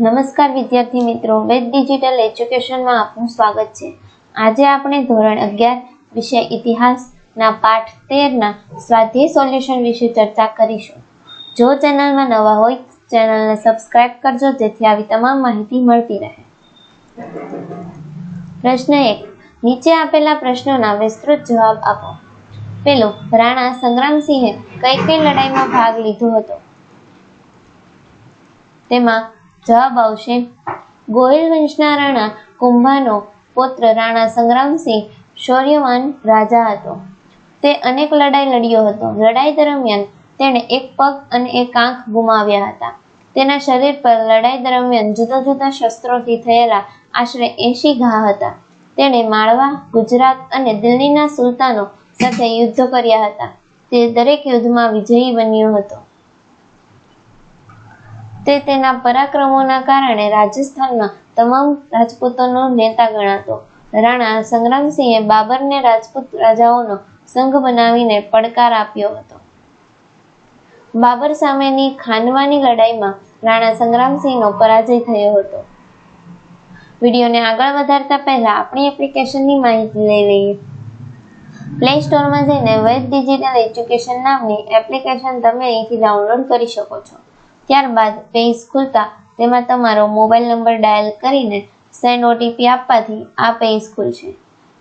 નમસ્કાર વિદ્યાર્થી મિત્રો. વેદ ડિજિટલ એજ્યુકેશનમાં આપનું સ્વાગત છે. આજે આપણે ધોરણ અગિયાર વિષય ઇતિહાસના પાઠ તેરના સ્વાધ્યાય સોલ્યુશન વિશે ચર્ચા કરીશું. જો ચેનલમાં નવા હોય, ચેનલને સબસ્ક્રાઇબ કરજો, જેથી આવી તમામ માહિતી મળતી રહે. પ્રશ્ન એક. નીચે આપેલા પ્રશ્નોના વિસ્તૃત જવાબ આપો. પેલો, રાણા સંગ્રામસિંહે કઈ કઈ લડાઈમાં ભાગ લીધો હતો? તેમાં જવાબ આવશે. ગોહિલ વંશના રાણા કુંભાનો પુત્ર રાણા સંગ્રામસિંહ શૌર્યવાન રાજા હતો. તે અનેક લડાઈ લડ્યો હતો. લડાઈ દરમિયાન તેણે એક પગ અને એક આંખ ગુમાવ્યા હતા. તેના શરીર પર લડાઈ દરમિયાન જુદા જુદા શસ્ત્રોથી થયેલા આશરે એંશી ઘા હતા. તેણે માળવા, ગુજરાત અને દિલ્હીના સુલતાનો સાથે યુદ્ધ કર્યા હતા. તે દરેક યુદ્ધમાં વિજયી બન્યો હતો. તે તેના પરાક્રમોના કારણે રાજસ્થાનમાં તમામ રાજપૂતોનો નેતા ગણાતો. રાણા સંગ્રામસિંહે બાબરને રાજપૂત રાજાઓનો સંઘ બનાવીને પડકાર આપ્યો હતો. બાબર સામેની ખાનવાની લડાઈમાં રાણા સંગ્રામસિંહનો પરાજય થયો હતો. વિડીયોને આગળ વધારતા પહેલા આપણી એપ્લિકેશનની માહિતી લઈ લઈએ. પ્લે સ્ટોરમાં જઈને વેદ ડિજિટલ એજ્યુકેશન નામની એપ્લિકેશન તમે અહીંથી ડાઉનલોડ કરી શકો છો. ત્યારબાદ પેજ ખુલતા તેમાં તમારો મોબાઈલ નંબર ડાયલ કરીને સેન્ડ ઓટીપી આપવાથી આ પેજ ખુલશે.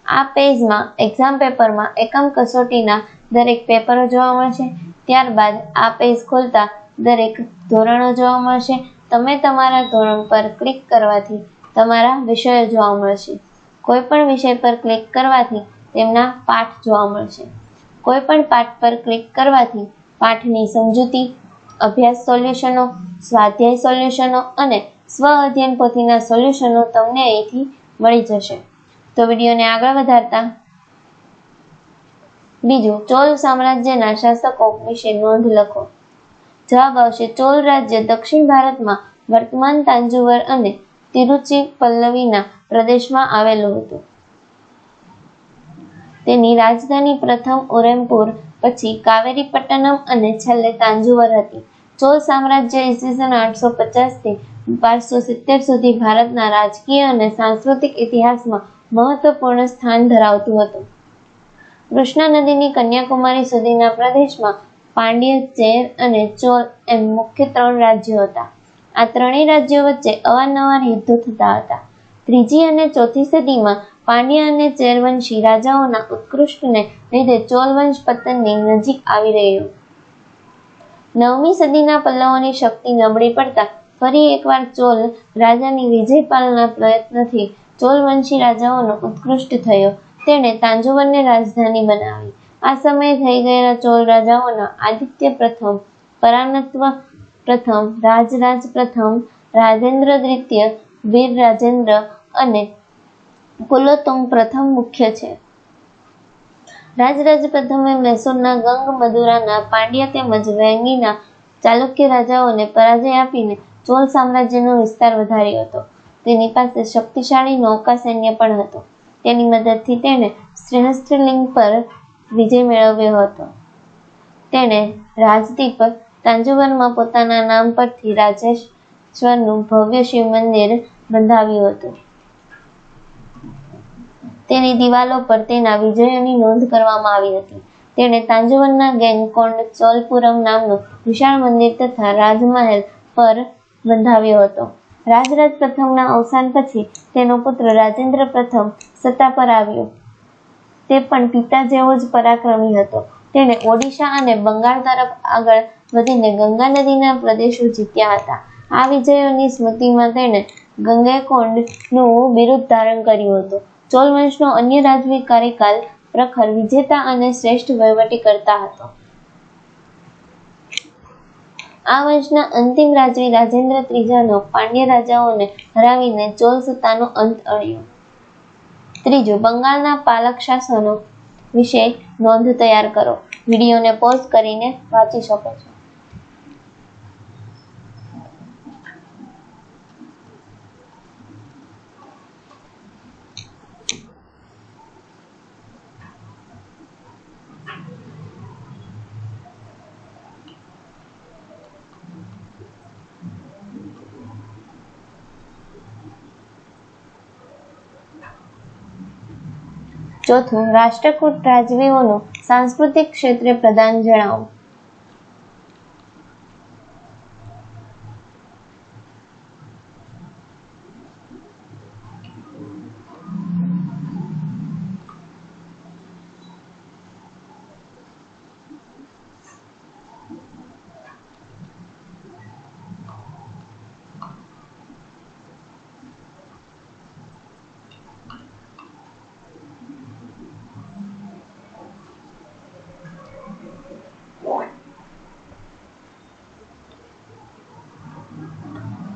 આ પેજમાં એક્ઝામ પેપરમાં એકમ કસોટીના દરેક પેપરો જોવા મળશે. ત્યારબાદ આ પેજ ખોલતા દરેક ધોરણો જોવા મળશે. તમે તમારા ધોરણ પર ક્લિક કરવાથી તમારા વિષયો જોવા મળશે. કોઈ પણ વિષય પર ક્લિક કરવાથી તેમના પાઠ જોવા મળશે. કોઈ પણ પાઠ પર ક્લિક કરવાથી પાઠની સમજૂતી અભ્યાસ સોલ્યુશનો સ્વાધ્યાય સોલ્યુશનો અને સ્વ અધ્યયન પોથીના સોલ્યુશનો તમને અહીંથી મળી જશે. તો વિડીયોને આગળ વધારતા બીજું, ચોલ સામ્રાજ્યના શાસકો વિશે નોંધ લખો. જવાબ આવશે, ચોલ રાજ્ય દક્ષિણ ભારતમાં વર્તમાન તાંજુવર અને તિરુચિ પલ્લવીના પ્રદેશમાં આવેલું હતું. તેની રાજધાની પ્રથમ ઉરેમપુર, પછી કાવેરીપટ્ટનમ અને છેલ્લે તાંજુવર હતી. ચોલ સામ્રાજ્ય ઈસવીસન આઠસો પચાસથી બારસો સિત્તેર સુધી ભારતના રાજકીય અને સાંસ્કૃતિક ઇતિહાસમાં મહત્વપૂર્ણ સ્થાન ધરાવતું હતું. કૃષ્ણા નદીની કન્યાકુમારી સુધીના પ્રદેશમાં પાંડ્ય ચેર અને ચોલ એમ મુખ્ય ત્રણ રાજ્યો હતા. આ ત્રણેય રાજ્યો વચ્ચે અવારનવાર યુદ્ધો થતા હતા. ત્રીજી અને ચોથી સદીમાં પાંડ્ય અને ચેર વંશી રાજાઓના ઉત્કૃષ્ટને લીધે ચોલ વંશ પતનની નજીક આવી રહ્યું. નવમી સદીના પલ્લવોની શક્તિ નબળી પડતા ફરી એકવાર ચોલ રાજાની વિજય પાલના પ્રયત્નથી ચોલ વંશી રાજાઓનો ઉત્કૃષ્ટ થયો. તેણે તાંજુવરને રાજધાની બનાવી. આ સમયે થઈ ગયેલા ચોલ રાજાઓના આદિત્ય પ્રથમ, પરાનત્વ પ્રથમ, રાજરાજ પ્રથમ, રાજેન્દ્ર દ્વિતીય, વીર રાજેન્દ્ર અને કુલોત્તમ પ્રથમ મુખ્ય છે. રાજરાજ પ્રથમે મૈસૂરના ગંગ મદુરાના પાંડ્ય તેમજ વેંગીના ચાલુક્ય રાજાઓને પરાજય આપીને ચોલ સામ્રાજ્યનો વિસ્તાર વધાર્યો હતો. તેની પાસે શક્તિશાળી નૌકા સૈન્ય પણ હતો. તેની મદદથી તેણે શ્રીહસ્ત્રીલિંગ પર વિજય મેળવ્યો હતો. તેણે રાજદીપ તાંજુવરમાં પોતાના નામ પરથી રાજેશ્વરનું ભવ્ય શિવ મંદિર બંધાવ્યું હતું. તેની દિવાલો પર તેના વિજયોની નોંધ કરવામાં આવી હતી. તેણે તાંજવનના ગેંગકોંડ ચોલપુરમ નામનું વિશાળ મંદિર તથા રાજમહેલ પર બંધાવ્યો હતો. રાજરાજ પ્રથમના અવસાન પછી તેનો પુત્ર રાજેન્દ્ર પ્રથમ સત્તા પર આવ્યો. તે પણ પિતા જેવો જ પરાક્રમી હતો. તેણે ઓડિશા અને બંગાળ તરફ આગળ વધીને ગંગા નદીના પ્રદેશો જીત્યા હતા. આ વિજયોની સ્મૃતિમાં તેણે ગંગેકોંડનું બિરુદ ધારણ કર્યું હતું. ચોલ વંશનો અન્ય રાજવી કાર્યકાલ પ્રખર વિજેતા અને શ્રેષ્ઠ વહીવટીકર્તા હતો. આ વંશના અંતિમ રાજવી રાજેન્દ્ર ત્રીજાનો પાંડ્ય રાજાઓને હરાવીને ચોલ સત્તાનો અંત અળ્યો ત્રીજું, બંગાળના પાલક શાસનો વિશે નોંધ તૈયાર કરો. વિડીયોને પોઝ કરીને વાંચી શકો છો. ચોથું રાષ્ટ્રકૂટ રાજવીઓનું સાંસ્કૃતિક ક્ષેત્રે પ્રદાન જણાવો.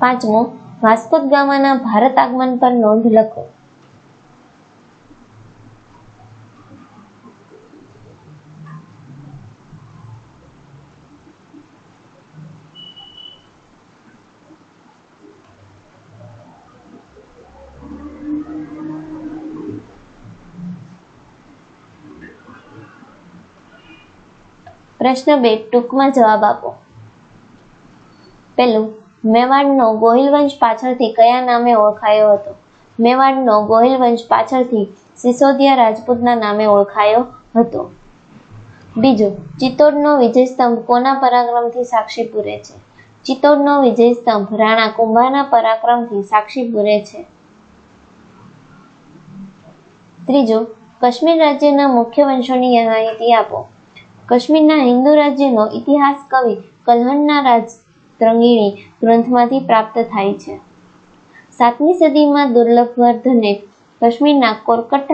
પાંચમું વાસ્કો ગામાના ભારત આગમન પર નોંધ લખો. પ્રશ્ન બે ટૂંકમાં જવાબ આપો. પેલું મેવાડનો ગોહિલવંશ પાછળથી કયા નામે ઓળખાયો હતો? મેવાડનો ગોહિલવંશ પાછળથી સિસોદિયા રાજપૂતના નામે ઓળખાયો હતો. બીજું, ચિત્તોડનો વિજયસ્તંભ કોના પરાક્રમથી સાક્ષી પૂરે છે? ચિત્તોડનો વિજયસ્તંભ રાણા કુંભાના પરાક્રમથી સાક્ષી પૂરે છે. ત્રીજું, કાશ્મીર રાજ્યના મુખ્ય વંશોની માહિતી આપો. કાશ્મીરના હિન્દુ રાજ્યનો ઇતિહાસ કવિ કલ્હણના રાજ ત્રંગીણી ગ્રંથમાંથી પ્રાપ્ત થાય છે. સાતમી સદીમાં દુર્લભવર્ધને કાશ્મીરના કોરકટ,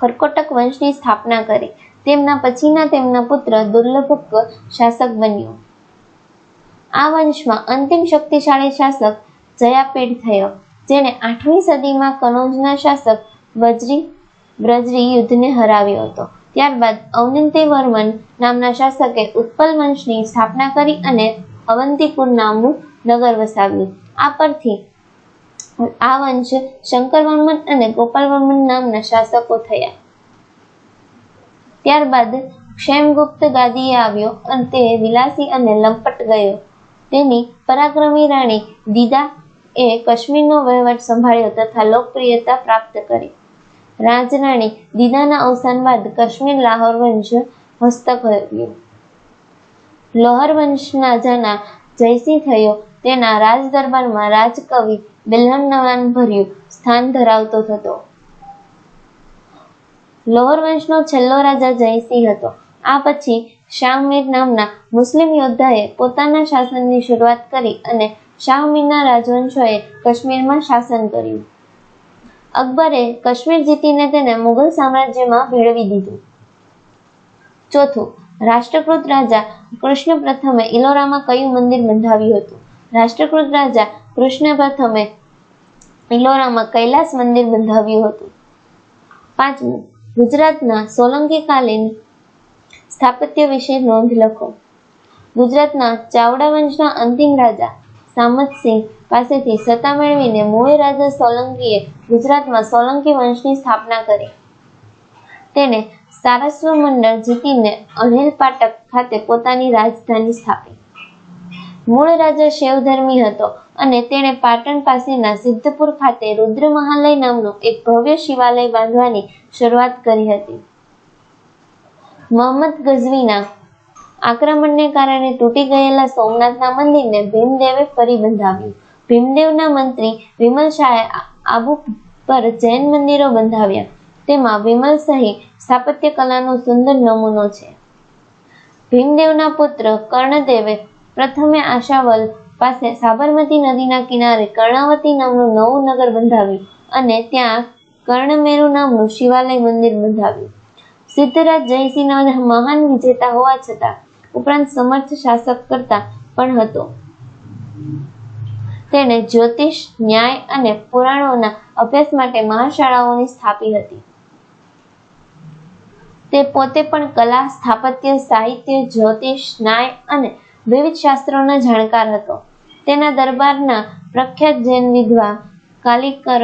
કર્કોટક વંશની સ્થાપના કરી. તેમના પછીના તેમના પુત્ર દુર્લભક શાસક બન્યો. આ વંશમાં અંતિમ શક્તિશાળી શાસક જયાપીઠ થયો, જેણે આઠમી સદીમાં કનૌજના શાસક વજરી બ્રજરી યુદ્ધને હરાવ્યો હતો. ત્યારબાદ અવનિંતિવર્મન નામના શાસકે ઉત્પલ વંશની સ્થાપના કરી અને અવંતિપુર નામનું નગર વસાવ્યું. આ પરથી આ વંશ શંકરવર્મન અને ગોપાલવર્મન નામના શાસકો થયા. ત્યારબાદ ક્ષેમગુપ્ત ગાદીએ આવ્યો અને તે વિલાસી અને લંપટ ગયો. તેની પરાક્રમી રાણી દીદા એ કાશ્મીરનો વહીવટ સંભાળ્યો તથા લોકપ્રિયતા પ્રાપ્ત કરી. રાજરાણી દીદાના અવસાન બાદ કાશ્મીર લાહોર વંશ હસ્તક રહ્યું. લોહર વંશના જના જયસિંહ થયો. તેના રાજદરબારમાં રાજકવિ બિલ્હણ ભર્યું સ્થાન ધરાવતો થતો લોહર વંશનો છેલ્લો રાજા જયસિંહ હતો. આ પછી શાહમીર નામના મુસ્લિમ યોદ્ધાએ પોતાના શાસનની શરૂઆત કરી અને શાહમીરના રાજવંશોએ કાશ્મીરમાં શાસન કર્યું. અકબરે કાશ્મીર જીતીને તેને મુઘલ સામ્રાજ્યમાં ભેળવી દીધું. ચોથું રાષ્ટ્રકૃત રાજા કૃષ્ણ પ્રથમે ઇલોરામાં કયું મંદિર બંધાવ્યું હતું? રાષ્ટ્રકૃત રાજા કૃષ્ણ પ્રથમે ઇલોરામાં કૈલાસ મંદિર બંધાવ્યું હતું. પાંચમું, ગુજરાતના સોલંકી કાલીન સ્થાપત્ય વિશે નોંધ લખો. ગુજરાતના ચાવડા વંશના અંતિમ રાજા સામતસિંહ પાસેથી સત્તા મેળવીને મૂળ રાજા સોલંકીએ ગુજરાતમાં સોલંકી વંશની સ્થાપના કરી. તેને સારસ્વ મંડળ જીતીને અણહિલ પાટક ખાતે પોતાની રાજધાની સ્થાપી. મૂળ રાજા શૈવધર્મી હતો અને તેણે પાટણ પાસેના સિદ્ધપુર ખાતે રુદ્ર મહાલય નામનું એક ભવ્ય શિવાલય બાંધવાની શરૂઆત કરી હતી. મોહમ્મદ ગઝવીના આક્રમણને કારણે તૂટી ગયેલા સોમનાથના મંદિરને ભીમદેવે ફરી બંધાવ્યું. ભીમદેવના મંત્રી વિમલ શાહે આબુ પર જૈન મંદિરો બંધાવ્યા. તેમાં વિમલ સહી સ્થાપત્ય કલાનો સુંદર નમૂનો છે. ભીમદેવના પુત્ર કર્ણદેવે પ્રથમે આશાવલ પાસે સાબરમતી નદીના કિનારે કર્ણાવતી નામનું નવું નગર બંધાવ્યું અને ત્યાં કર્ણમેરુ નામનું શિવાલય મંદિર બંધાવ્યું. સિદ્ધરાજ જયસિંહ મહાન વિજેતા હોવા છતાં ઉપરાંત સમર્થ શાસક કરતા પણ હતો. તેણે જ્યોતિષ, ન્યાય અને પુરાણોના અભ્યાસ માટે મહાશાળાઓની સ્થાપી હતી. તે પોતે પણ કલા, સ્થાપત્ય, સાહિત્ય, જ્યોતિષ, ન્યાય અને વિવિધ શાસ્ત્રોનો જાણકાર હતો. તેના દરબારના પ્રખ્યાત જૈન વિધવા કાલિકર,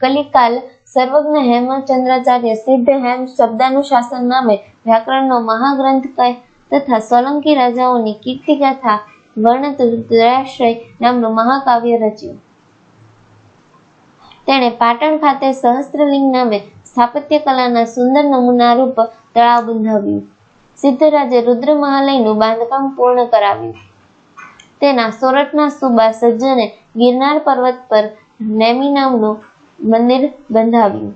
કલિકાલ, સર્વજ્ઞ હેમચંદ્રાચાર્ય સિદ્ધ હેમ શબ્દાનુશાસન નામે વ્યાકરણનો મહાગ્રંથ કહે તથા સોલંકી રાજાઓની કીર્તિગાથા વર્ણત દયાશ્રય નામનું મહાકાવ્ય રચ્યું. તેણે પાટણ ખાતે સહસ્ત્રલિંગ નામે સ્થાપત્ય કલાના સુંદર નમૂના રૂપ તળાવ બંધાવ્યું. સિદ્ધરાજે રુદ્ર મહાલયનું બાંધકામ પૂર્ણ કરાવ્યું. તેના સોરઠના સુબા સજ્જને ગિરનાર પર્વત પર નેમી નામનું મંદિર બંધાવ્યું,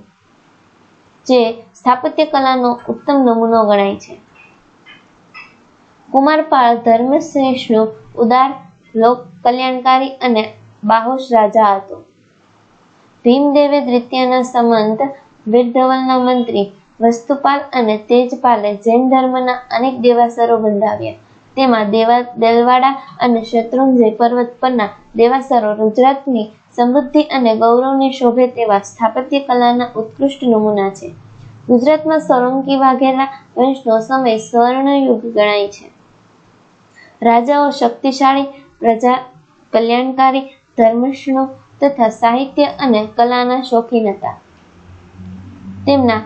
જે સ્થાપત્ય કલાનો ઉત્તમ નમૂનો ગણાય છે. કુમારપાળ ધર્મશ્રેષ્ઠનો ઉદાર, લોક કલ્યાણકારી અને બાહોશ રાજા હતો. ભીમદેવે દ્વિતીયના વીરધવલના મંત્રી, વસ્તુપાલ અને તેજપાલે જૈન ધર્મના અનેક દેવાસરો બંધાવ્યા. તેમાં દેવા, દેલવાડા અને શત્રુંજય પર્વત પરના દેવાસરો ગુજરાતની સમૃદ્ધિ અને ગૌરવને શોભે તેવા સ્થાપત્ય કલાના ઉત્કૃષ્ટ નમૂના છે. ગુજરાતમાં સોલંકી વાઘેલા વંશનો સમય સ્વર્ણયુગ ગણાય છે. રાજાઓ શક્તિશાળી, પ્રજા કલ્યાણકારી ધર્મષ્ણુ તથા સાહિત્ય અને કલાના શોખીન હતા. તેમના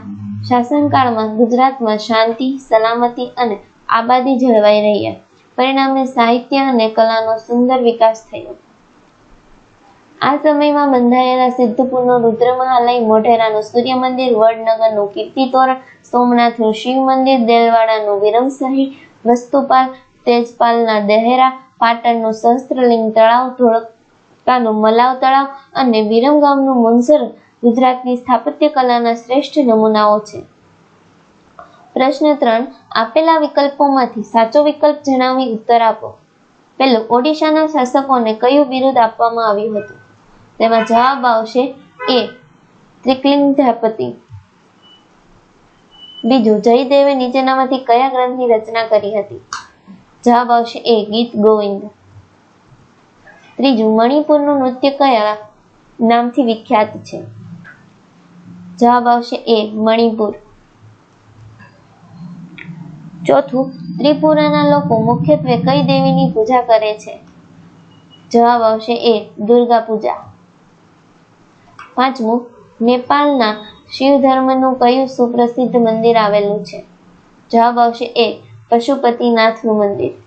શાસનકાળમાં ગુજરાતમાં શાંતિ, સલામતી અને આબાદી જળવાઈ રહ્યા પરિણામે સાહિત્ય અને કલાનો સુંદર વિકાસ થયો. આ સમયમાં બંધાયેલા સિદ્ધપુરનો રુદ્ર મોઢેરાનું સૂર્ય મંદિર વડનગરનું કીર્તિ તોરણ સોમનાથનું શિવ મંદિર દેલવાડાનું વિરમસહી, વસ્તુપાલ, તેજપાલના દહેરા, પાટણનું સહસ્ત્રલિંગ તળાવ, ધોળકાનું મલાવ તળાવ અને વિરમગામનું મુનસર ગુજરાતની સ્થાપત્ય કલાના શ્રેષ્ઠ નમૂનાઓ છે. પ્રશ્ન ત્રણ, આપેલા વિકલ્પોમાંથી સાચો વિકલ્પ જણાવી ઉત્તર આપો. પહેલું, ઓડિશાના શાસકોને કયું બિરુદ આપવામાં આવ્યું હતું? તેમાં જવાબ આવશે એ, ત્રિકલિંગધાપતિ. બીજું, જયદેવે નીચેનામાંથી કયા ગ્રંથની રચના કરી હતી? જવાબ આવશે એ, ગીત ગોવિંદ. ત્રીજું, મણિપુરનું નૃત્ય કયા નામથી વિખ્યાત છે? જવાબ આવશે એ, મણિપુર. ચોથું, ત્રિપુરાના લોકો મુખ્યત્વે કઈ દેવીની પૂજા કરે છે? જવાબ આવશે એ, દુર્ગા પૂજા. પાંચમું, નેપાળના શિવ ધર્મનું કયું સુપ્રસિદ્ધ મંદિર આવેલું છે? જવાબ આવશે એ, પશુપતિનાથનું મંદિર.